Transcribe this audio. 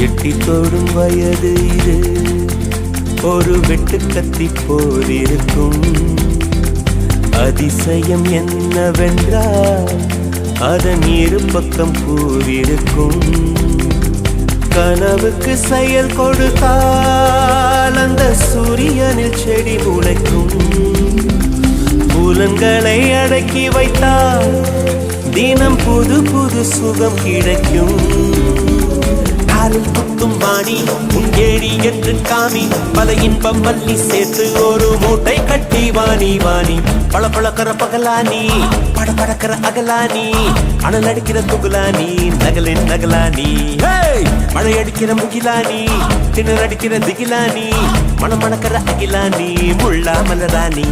எட்டி தொடும் வயது இது. ஒரு வெட்டு கத்தி போல் அதிசயம் என்னவென்றால் அதன் இரு பக்கம் கூறியிருக்கும் கனவுக்கு செயல் கொடுத்தால் அந்த சூரியனில் செடி முளைக்கும். புலன்களை அடக்கி வைத்தால் தினம் புது புது சுகம் கிடைக்கும். காலில் வாணி உன் ஏழி என்று காமி பல இன்பம் வள்ளி சேர்த்து ஒரு மூட்டை கட்டி வாணி வாணி. பல பழக்கிற பகலானி பட படக்கிற அகலானி அனல் அடிக்கிற துகுலானி நகலின் நகலானி மழை அடிக்கிற முகிலானி திணறடிக்கிற திகிலானி மனம் மணக்கிற அகிலானி முள்ளா மலரானி